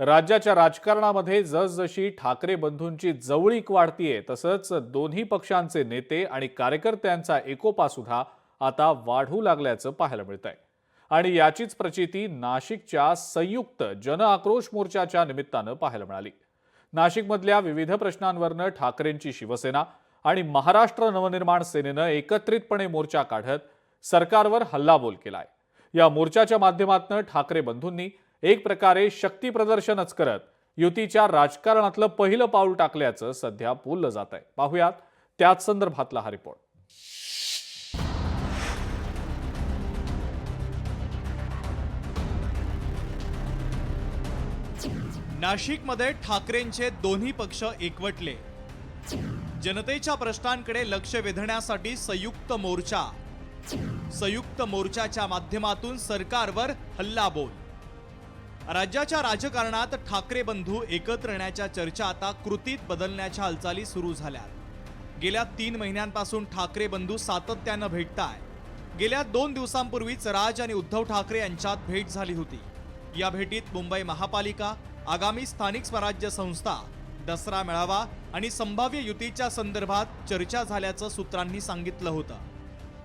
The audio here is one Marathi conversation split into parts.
राज्याच्या राजकारणामध्ये जसजशी ठाकरे बंधूंची जवळीक वाढतीये तसंच दोन्ही पक्षांचे नेते आणि कार्यकर्त्यांचा एकोपा सुद्धा आता वाढू लागल्याचं पाहायला मिळत आहे आणि याचीच प्रचिती नाशिकच्या संयुक्त जन आक्रोश मोर्चाच्या निमित्तानं पाहायला मिळाली. नाशिकमधल्या विविध प्रश्नांवरनं ठाकरेंची शिवसेना आणि महाराष्ट्र नवनिर्माण सेनेनं एकत्रितपणे मोर्चा काढत सरकारवर हल्लाबोल केलाय. या मोर्चाच्या माध्यमातून ठाकरे बंधूंनी एक प्रकारे शक्ती प्रदर्शनच करत युतीच्या राजकारणातलं पहिलं पाऊल टाकल्याचं सध्या बोललं जात आहे. पाहुयात त्याच संदर्भातला हा रिपोर्ट. नाशिकमध्ये ठाकरेंचे दोन्ही पक्ष एकवटले. जनतेच्या प्रश्नांकडे लक्ष वेधण्यासाठी संयुक्त मोर्चा. संयुक्त मोर्चाच्या माध्यमातून सरकारवर हल्लाबोल. राज्याच्या राजकारणात ठाकरे बंधू एकत्र येण्याच्या चर्चा आता कृतीत बदलण्याच्या हालचाली सुरू झाल्या गेल्या तीन महिन्यांपासून ठाकरे बंधू सातत्यानं भेटताय. गेल्या दोन दिवसांपूर्वीच राज आणि उद्धव ठाकरे यांच्यात भेट झाली होती. या भेटीत मुंबई महापालिका आगामी स्थानिक स्वराज्य संस्था दसरा मेळावा आणि संभाव्य युतीच्या संदर्भात चर्चा झाल्याचं सूत्रांनी सांगितलं होतं.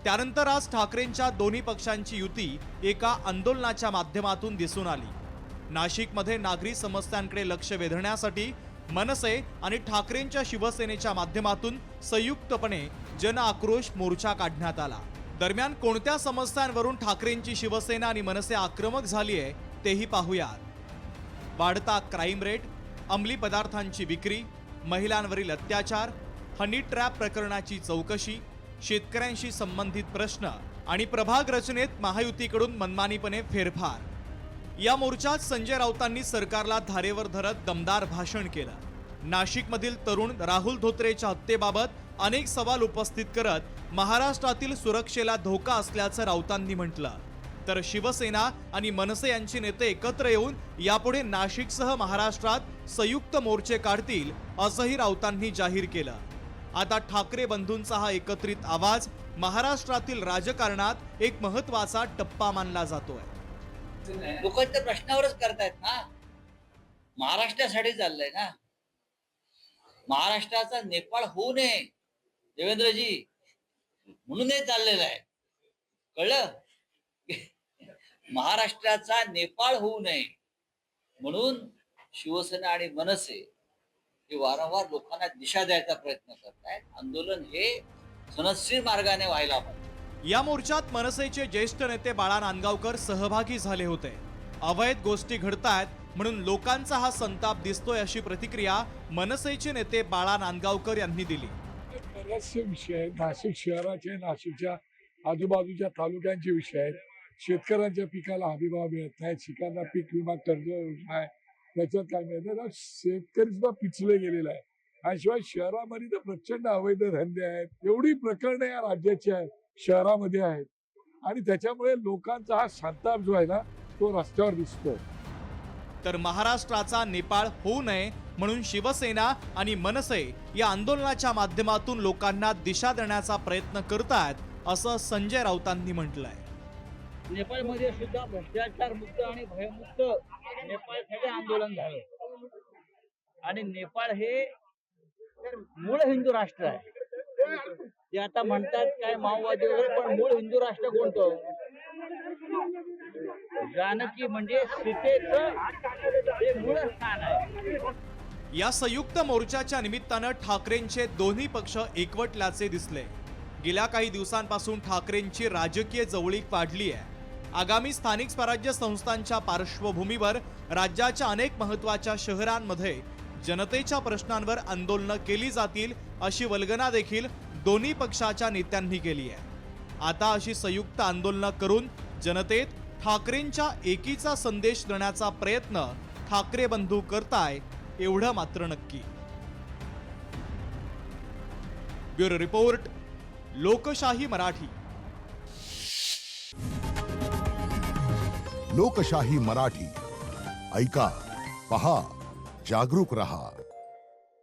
त्यानंतर आज ठाकरेंच्या दोन्ही पक्षांची युती एका आंदोलनाच्या माध्यमातून दिसून आली. नाशिकमध्ये नागरी समस्यांकडे लक्ष वेधण्यासाठी मनसे आणि ठाकरेंच्या शिवसेनेच्या माध्यमातून संयुक्तपणे जन आक्रोश मोर्चा काढण्यात आला. दरम्यान कोणत्या समस्यांवरून ठाकरेंची शिवसेना आणि मनसे आक्रमक झाली आहे तेही पाहूयात. वाढता क्राईम रेट अंमली पदार्थांची विक्री महिलांवरील अत्याचार हनी ट्रॅप प्रकरणाची चौकशी शेतकऱ्यांशी संबंधित प्रश्न आणि प्रभाग रचनेत महायुतीकडून मनमानीपणे फेरफार. या मोर्चात संजय राऊतांनी सरकारला धारेवर धरत दमदार भाषण केलं. नाशिकमधील तरुण राहुल धोत्रेच्या हत्येबाबत अनेक सवाल उपस्थित करत महाराष्ट्रातील सुरक्षेला धोका असल्याचं राऊतांनी म्हटलं. तर शिवसेना आणि मनसे यांचे नेते एकत्र येऊन यापुढे नाशिकसह महाराष्ट्रात संयुक्त मोर्चे काढतील असंही राऊतांनी जाहीर केलं. आता ठाकरे बंधूंचा हा एकत्रित आवाज महाराष्ट्रातील राजकारणात एक महत्त्वाचा टप्पा मानला जातोय. लोकांच्या प्रश्नावरच करतायत ना. महाराष्ट्रासाठी चाललंय ना. महाराष्ट्राचा नेपाळ होऊ नये देवेंद्रजी. म्हणून हे चाललेलं आहे. कळलं? महाराष्ट्राचा नेपाळ होऊ नये. म्हणून शिवसेना आणि मनसे हे वारंवार लोकांना दिशा द्यायचा प्रयत्न करतायत. आंदोलन हे सनस्वी मार्गाने व्हायला पाहिजे या मोर्चात मनसेचे ज्येष्ठ नेते बाळा नांदगावकर सहभागी झाले होते. अवैध गोष्टी घडतायत म्हणून लोकांचा हा संताप दिसतोय अशी प्रतिक्रिया मनसेचे नेते बाळा नांदगावकर यांनी दिली. बरेचसे विषय आहेत. नाशिक शहराचे नाशिकच्या आजूबाजूच्या तालुक्यांचे विषय आहेत. शेतकऱ्यांच्या पिकाला हमीभाव मिळत नाही शिकांना पीक विमा कर्ज योजना आहे. त्याच्यात काय मिळत शेतकरी सुद्धा पिचले गेलेला आहे आणि शिवाय शहरामध्ये तर प्रचंड अवैध धंदे आहेत. एवढी प्रकरणं या राज्याची आहेत. शहरामध्ये आहेत. आणि त्याच्यामुळे लोकांचा हा संताप जो आहे ना तो रस्त्यावर दिसतो. तर महाराष्ट्राचा नेपाळ होऊ नये म्हणून शिवसेना आणि मनसे या आंदोलनाच्या माध्यमातून लोकांना दिशा देण्याचा प्रयत्न करतायत असं संजय राऊतांनी म्हटलंय. नेपाळमध्ये सुद्धा भ्रष्टाचार मुक्त आणि भयमुक्त नेपाळसाठी आंदोलन झालं. आणि नेपाळ हे मूळ हिंदू राष्ट्र आहे. ते आता म्हणतात काय माओवादी वगैरे पण मूळ हिंदू राष्ट्र कोणतं? जानकी म्हणजे सीतेच मूळ स्थान आहे. या संयुक्त मोर्चाच्या निमित्तानं ठाकरेंचे दोन्ही पक्ष एकवटल्याचे दिसले. गेल्या काही दिवसांपासून ठाकरेंची राजकीय जवळीक वाढली आहे. आगामी स्थानिक स्वराज्य संस्थांच्या पार्श्वभूमीवर राज्याच्या अनेक महत्त्वाच्या शहरांमध्ये जनतेच्या प्रश्नांवर आंदोलनं केली जातील अशी वल्गना देखील दोन्ही पक्षाच्या नेत्यांनी केली आहे. आता अशी संयुक्त आंदोलनं करून जनतेत ठाकरेंच्या एकीचा संदेश देण्याचा प्रयत्न ठाकरे बंधू करताय एवढं मात्र नक्की. ब्युरो रिपोर्ट लोकशाही मराठी. लोकशाही मराठी. ऐका पहा जागरूक रहा.